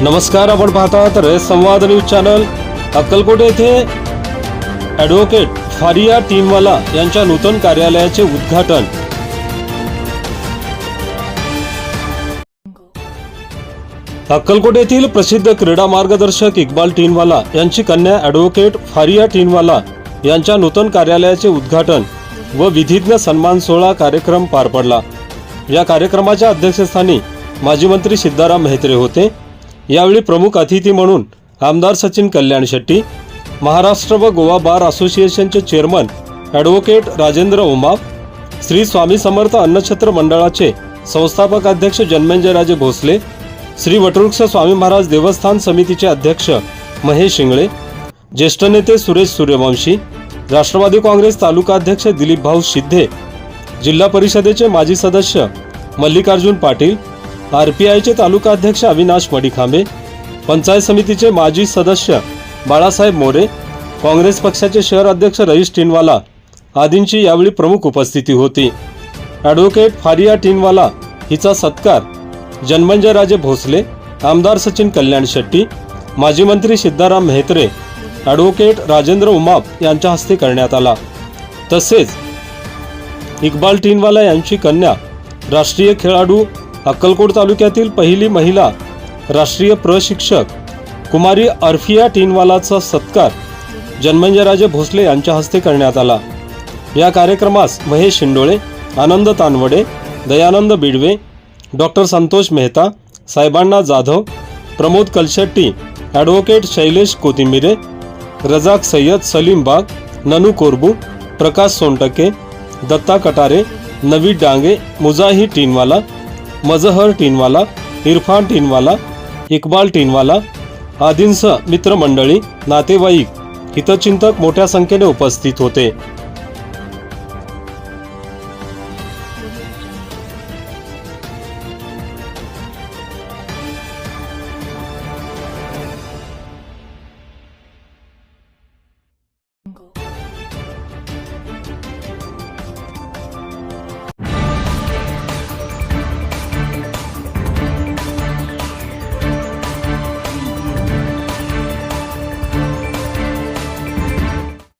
नमस्कार आपण पाहतात रेस संवाद न्यूज चॅनल अक्कलकोट येथे ॲडव्होकेट फारिया टीमवाला यांच्या नूतन कार्यालयाचे उद्घाटन. अक्कलकोट येथील प्रसिद्ध क्रीडा मार्गदर्शक इक्बाल टीनवाला यांची कन्या ॲडव्होकेट फारिया टीनवाला यांच्या नूतन कार्यालयाचे उद्घाटन व विधिज्ञ सन्मान सोहळा कार्यक्रम पार पडला. या कार्यक्रमाच्या अध्यक्षस्थानी माजी मंत्री सिद्धाराम मेहत्रे होते. यावेळी प्रमुख अतिथी म्हणून आमदार सचिन कल्याण शेट्टी महाराष्ट्र व गोवा बार असोसिएशनचे चेअरमन ॲडव्होकेट राजेंद्र उमाप श्री स्वामी समर्थ अन्नछत्र मंडळाचे संस्थापक अध्यक्ष जन्मेंजयराजे भोसले श्री वटवृक्ष स्वामी महाराज देवस्थान समितीचे अध्यक्ष महेश शिंगळे ज्येष्ठ नेते सुरेश सूर्यवंशी राष्ट्रवादी काँग्रेस तालुका अध्यक्ष दिलीप भाऊ शिद्धे जिल्हा परिषदेचे माजी सदस्य मल्लिकार्जुन पाटील आर पी आयचे तालुका अध्यक्ष अविनाश मडिखांबे पंचायत समितीचे माजी सदस्य बाळासाहेब मोरे काँग्रेस पक्षाचे शहर अध्यक्ष रईस टिनवाला आदींची यावेळी प्रमुख उपस्थिती होती. ॲडव्होकेट फारिया टिनवाला हिचा सत्कार जन्मंजयराजे भोसले आमदार सचिन कल्याण शेट्टी माजी मंत्री सिद्धाराम मेहत्रे ॲडव्होकेट राजेंद्र उमाप यांच्या हस्ते करण्यात आला. तसेच इक्बाल टीनवाला यांची कन्या राष्ट्रीय खेळाडू अक्कलकोट तालुक्यातील पहिली महिला राष्ट्रीय प्रशिक्षक कुमारी अर्फिया टीनवालाचा सत्कार जन्मंजयराजे भोसले यांच्या हस्ते करण्यात आला. या कार्यक्रमास महेश शिंडोळे आनंद तानवडे दयानंद बिडवे डॉक्टर संतोष मेहता साहेबांना जाधव प्रमोद कलशेट्टी ॲडव्होकेट शैलेश कोथिंबिरे रजाक सय्यद सलीम बाग ननू कोरबू प्रकाश सोनटके दत्ता कटारे नवी डांगे मुजाही टीनवाला मजहर टीनवाला इरफान टीनवाला इकबाल टीनवाला आदींसह मित्रमंडळी नातेवाईक हितचिंतक मोठ्या संख्येने उपस्थित होते.